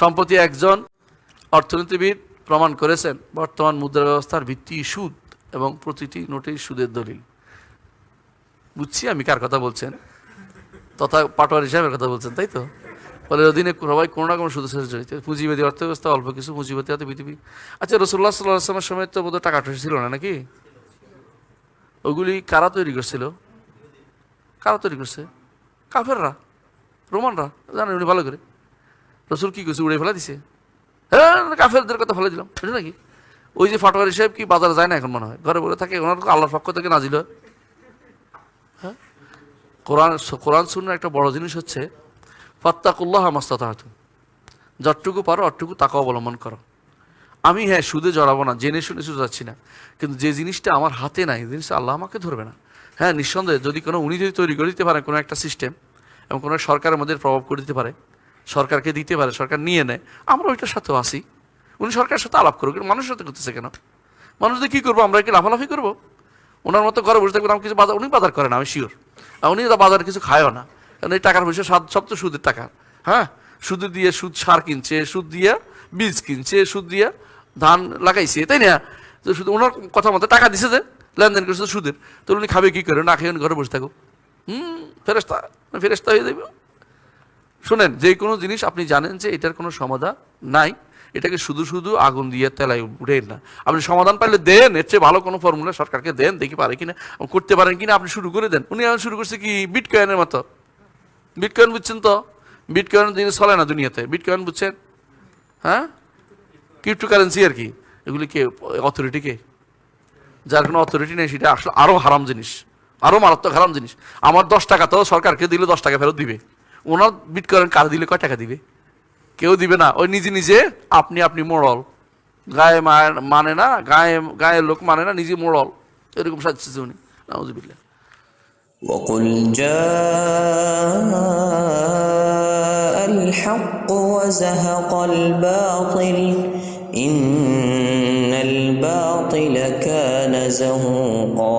সম্প্রতি একজন অর্থনীতিবিদ প্রমাণ করেছেন, বর্তমান মুদ্রা ব্যবস্থার ভিত্তি সুদ এবং প্রতিটি নোটেই সুদের দলিল। বুঝছি আমি কার কথা বলছেন? তথা পাটোয়ার হিসাবের কথা বলছেন, তাই তো? ফলে অধীনে সবাই কোনো না কোনো সুদের সাথে জড়িত। পুঁজিবাদী অর্থব্যবস্থা, অল্প কিছু পুঁজিবাদী হাতে পৃথিবী। আচ্ছা রসুল্লাহ সাল্লাহ আসলামের সময় তো বোধহয় টাকা টুসি ছিল না নাকি? ওগুলি কারা তৈরি করছিল? কারা তৈরি করছে? কাফেররা? রোমানরা? জানেন, উনি ভালো করে। রসুল কি করছে উড়ে ফেলা দিছে? হ্যাঁ কাফেরদের কথা ফেলে দিলাম। বুঝলি নাকি? ওই যে ফাটোয়ারি সাহেব কি বাজারে যায় না এখন মনে হয়? ঘরে বলে থাকে, ওনার আল্লাহর পক্ষ থেকে নাজিল হয়। কোরআন কোরআন একটা বড় জিনিস হচ্ছে, ফত্তাকুল্লাহ মাস্তাতাহাতু। যতটুকু পারো, অতটুকু তাকে অবলম্বন করো। আমি হ্যাঁ সুদে জড়াবো না, জেনে শুনে সুদে যাচ্ছি না। কিন্তু যে জিনিসটা আমার হাতে নাই জিনিসটা আল্লাহ আমাকে ধরবে না। হ্যাঁ নিঃসন্দেহে যদি কোনো, উনি যদি তৈরি করে দিতে পারেন কোনো একটা সিস্টেম এবং কোনো সরকারের মধ্যে প্রভাব করে দিতে পারে সরকারকে দিতে পারে, সরকার নিয়ে নেয়, আমরা ওইটার সাথেও আসি উনি সরকারের সাথে আলাপ করুক মানুষের সাথে করতেছে কেন? মানুষদের কী করব, আমরা কি লাফালাফি করব? ওনার মতো ঘরে বসে থাকবেন আমি কিছু বাজার উনি বাজার করেন আমি শিওর আর উনি বাজারে কিছু খায়ও না, কারণ এই টাকার পয়সা সব তো সুদের টাকা। হ্যাঁ? সুদ দিয়ে সুদ সার কিনছে, সুদ দিয়ে বীজ কিনছে, সুদ দিয়ে ধান লাগাইছে, তাই না? তো শুধু ওনার কথা মতো টাকা দিছে যে, লেনদেন করছে সুদের। তো উনি খাবে কী করে? না খেয়ে ঘরে বসে থাকুক। হুম ফেরেস্তা ফেরেস্তা হয়ে যাবে শোনেন, যে কোনো জিনিস আপনি জানেন যে এটার কোনো সমাধান নাই, এটাকে শুধু শুধু আগুন দিয়ে তেলায় উঠেন না। আপনি সমাধান পাইলে দেন, এর চেয়ে ভালো কোনো ফর্মুলা সরকারকে দেন, দেখি পারে কিনা করতে পারেন কিনা, আপনি শুরু করে দেন। উনি শুরু করছে কি বিটকয়েনের মতো। বিটকয়েন বুঝছেন তো? বিটকয়েন জিনিস চলে না দুনিয়াতে। বিটকয়েন বুঝছেন? হ্যাঁ? ক্রিপ্টোকারেন্সি আর কি। এগুলি কে? অথরিটি কে? যার কোনো অথরিটি নেই, সেটা আসলে আরও হারাম জিনিস। আরও মারাত্মক হারাম জিনিস। আমার দশ টাকা তো সরকারকে দিলে দশ টাকা ফেরত দিবে। ওনার বিটকয়েন কার দিলে কয় টাকা দিবে কেউ দিবে না ওই নিজে নিজে আপনি আপনি মোড়ল গায়ে মা- মানে না গায়ে গায়ের লোক মানে না নিজে মোড়ল এরকম সাজছে উনি নাউজুবিল্লাহ وقل جاء الحق وزهق الباطل إن الباطل كان زهوقا